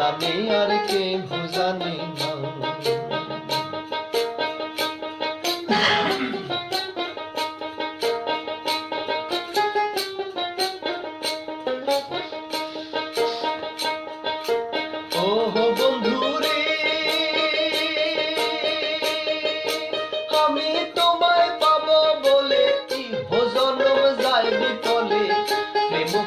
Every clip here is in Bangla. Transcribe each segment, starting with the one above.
জানে আর কে জানে না। ওহো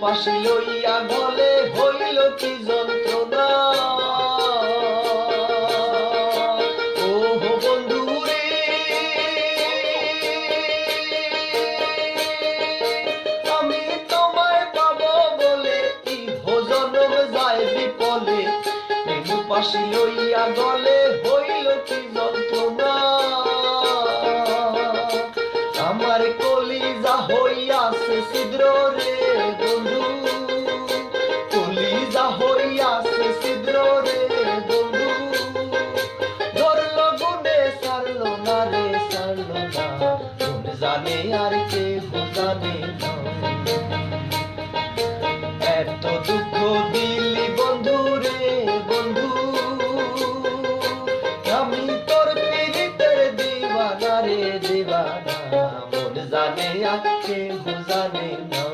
পাশে লইয়া গলে হইল কি যন্ত্রণা? বলে পাশে লইয়া গলে হইল কি যন্ত্রণা? আমার কলিজা হইয়াছে ছিদ্র জানে এত জানে আজকে জানে না।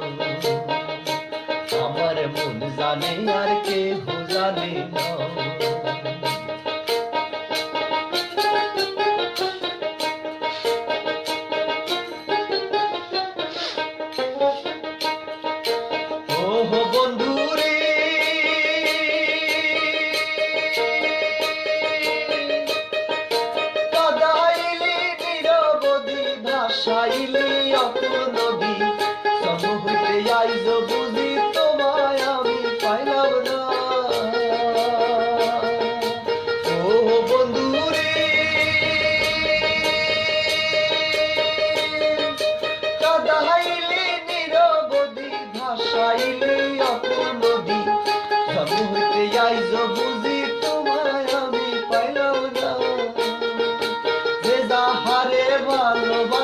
আমার মন জানে আর কে জানে না। ভাসাইলি অকুল নদী সম হইতে আইজ বুঝি তোমায় আমি পাইলাম না। ওহো বন্ধু রে, কাদাইলি নিরবধি ভাসাইলি অকুল নদী সব হইতে আইজ বুঝি